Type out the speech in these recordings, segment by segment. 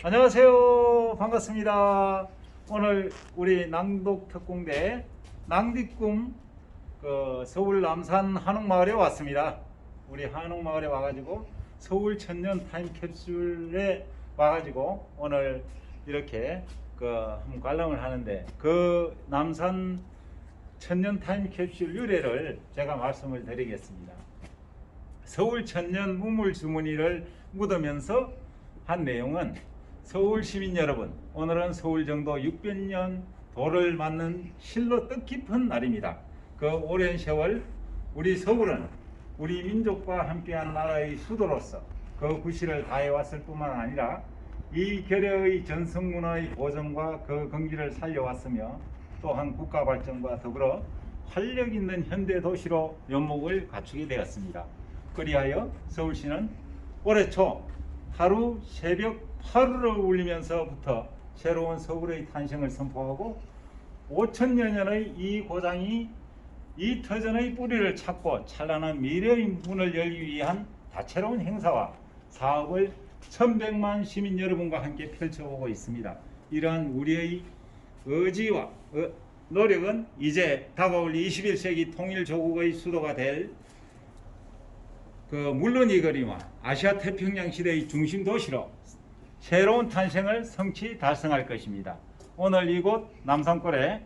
안녕하세요. 반갑습니다. 오늘 우리 낭독특공대 낭디꿈 그 서울 남산 한옥마을에 왔습니다. 우리 한옥마을에 와가지고 서울 천년 타임캡슐에 와가지고 오늘 이렇게 그 한번 관람을 하는데 그 남산 천년 타임캡슐 유래를 제가 말씀을 드리겠습니다. 서울 천년 무물 주머니를 묻으면서 한 내용은 서울 시민 여러분, 오늘은 서울 정도 600년 도를 맞는 실로 뜻깊은 날입니다. 그 오랜 세월 우리 서울은 우리 민족과 함께한 나라의 수도로서 그 구실을 다해왔을 뿐만 아니라 이 결여의 전승문화의 보존과 그 긍지를 살려왔으며 또한 국가 발전과 더불어 활력 있는 현대 도시로 면목을 갖추게 되었습니다. 그리하여 서울시는 올해 초 하루 새벽 8호를 울리면서부터 새로운 서울의 탄생을 선포하고 5천여 년의 이 고장이 이 터전의 뿌리를 찾고 찬란한 미래의 문을 열기 위한 다채로운 행사와 사업을 천백만 시민 여러분과 함께 펼쳐오고 있습니다. 이러한 우리의 의지와 어, 노력은 이제 다가올 21세기 통일 조국의 수도가 될 그 물론 이 거리와 아시아 태평양 시대의 중심 도시로 새로운 탄생을 성취 달성할 것입니다. 오늘 이곳 남산골에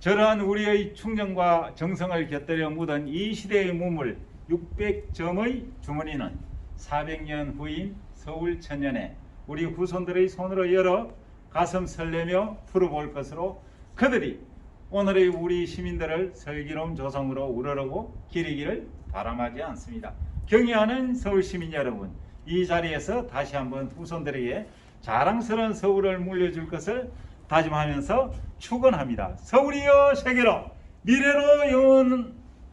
저러한 우리의 충정과 정성을 곁들여 묻은 이 시대의 무물 600점의 주머니는 400년 후인 서울 천년에 우리 후손들의 손으로 열어 가슴 설레며 풀어볼 것으로 그들이 오늘의 우리 시민들을 슬기로운 조성으로 우러러고 기리기를 바람하지 않습니다. 경의하는 서울 시민 여러분, 이 자리에서 다시 한번 후손들에게 자랑스러운 서울을 물려줄 것을 다짐하면서 축원합니다. 서울이여 세계로 미래로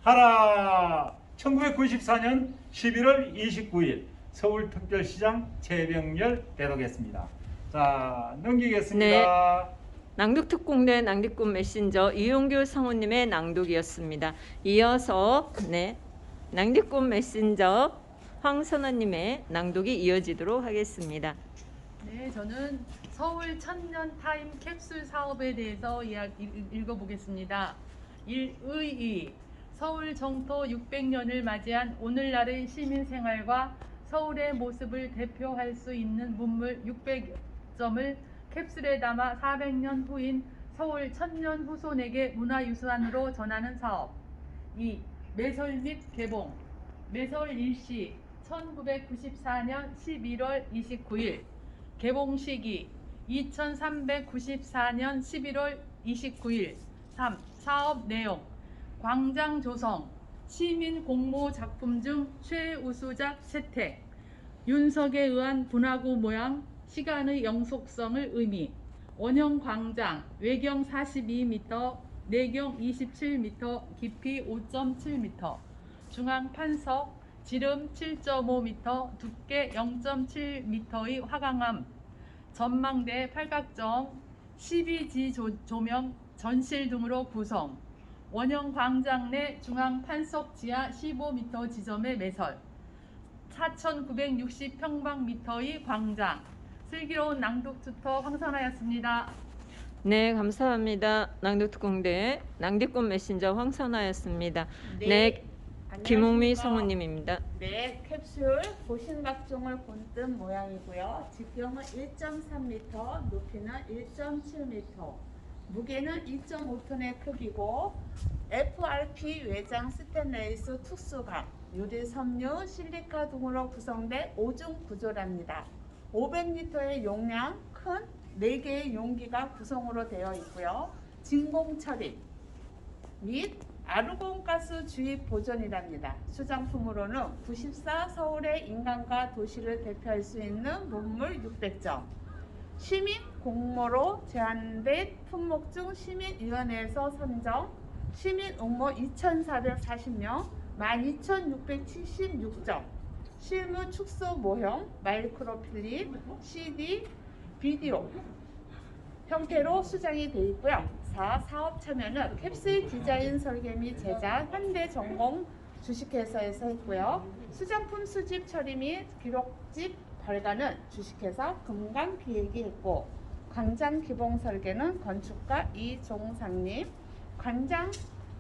영원하라. 1994년 11월 29일 서울특별시장 최병열 대독했습니다. 자 넘기겠습니다. 낭독특공대 낭디꿈 메신저 이용규 성우님의 낭독이었습니다. 이어서 네 낭디꿈 메신저 황선아님의 낭독이 이어지도록 하겠습니다. 네, 저는 서울 천년 타임 캡슐 사업에 대해서 이야기 읽- 읽어보겠습니다. 1의 서울 정토 600년을 맞이한 오늘날의 시민 생활과 서울의 모습을 대표할 수 있는 문물 600점을 캡슐에 담아 400년 후인 서울 천년 후손에게 문화유산으로 전하는 사업. 2. 매설 및 개봉. 매설 일시 1994년 11월 29일. 개봉 시기 2394년 11월 29일. 3. 사업 내용. 광장 조성. 시민 공모 작품 중 최우수작 채택. 윤석에 의한 분화구 모양 시간의 영속성을 의미. 원형 광장. 외경 42m 내경 27m 깊이 5.7m 중앙 판석 지름 7.5m 두께 0.7m의 화강암 전망대 팔각정 12지 조, 조명 전실 등으로 구성 원형 광장 내 중앙 판석 지하 15m 지점의 매설 4,960평방미터의 광장 슬기로운 낭독 투터 황선아였습니다. 네 감사합니다. 낭독특공대 낭디꿈 메신저 황선아였습니다. 네, 김웅미 안녕하십니까. 성우님입니다. 네, 캡슐 보신각종을 본뜬 모양이고요. 직경은 1.3m, 높이는 1.7m, 무게는 2.5톤의 크기고 FRP 외장 스테인레스 특수강, 유리 섬유, 실리카 등으로 구성된 5중 구조랍니다. 500리터의 용량 큰 4개의 용기가 구성으로 되어 있고요. 진공 처리 및 아르곤가스 주입 보존이랍니다. 수장품으로는 94 서울의 인간과 도시를 대표할 수 있는 문물 600점, 시민 공모로 제한된 품목 중 시민위원회에서 선정, 시민 응모 2,440명, 12,676점, 실무 축소 모형, 마이크로필립, CD, 비디오 형태로 수장이 되어 있고요. 4. 사업 참여는 캡슐 디자인 설계 및 제작, 현대 전공 주식회사에서 했고요. 수장품 수집 처리 및 기록집 발간은 주식회사 금강 기획이 했고 광장 기본 설계는 건축가 이종상님, 광장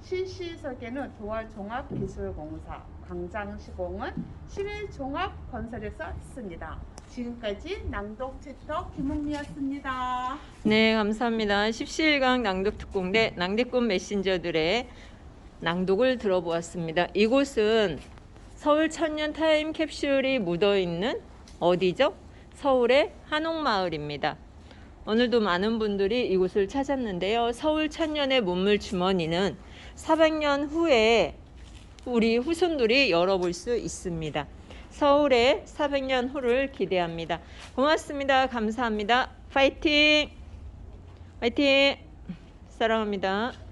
실시 설계는 도활종합기술공사, 광장 시공은 시민종합건설에서 했습니다. 지금까지 낭독 챕터 김은미였습니다. 네, 감사합니다. 17강 낭독특공대 낭디꾼 메신저들의 낭독을 들어보았습니다. 이곳은 서울 천년 타임 캡슐이 묻어 있는 어디죠? 서울의 한옥마을입니다. 오늘도 많은 분들이 이곳을 찾았는데요. 서울 천년의 문물 주머니는 400년 후에 우리 후손들이 열어볼 수 있습니다. 서울의 400년 후를 기대합니다. 고맙습니다. 감사합니다. 파이팅! 파이팅! 사랑합니다.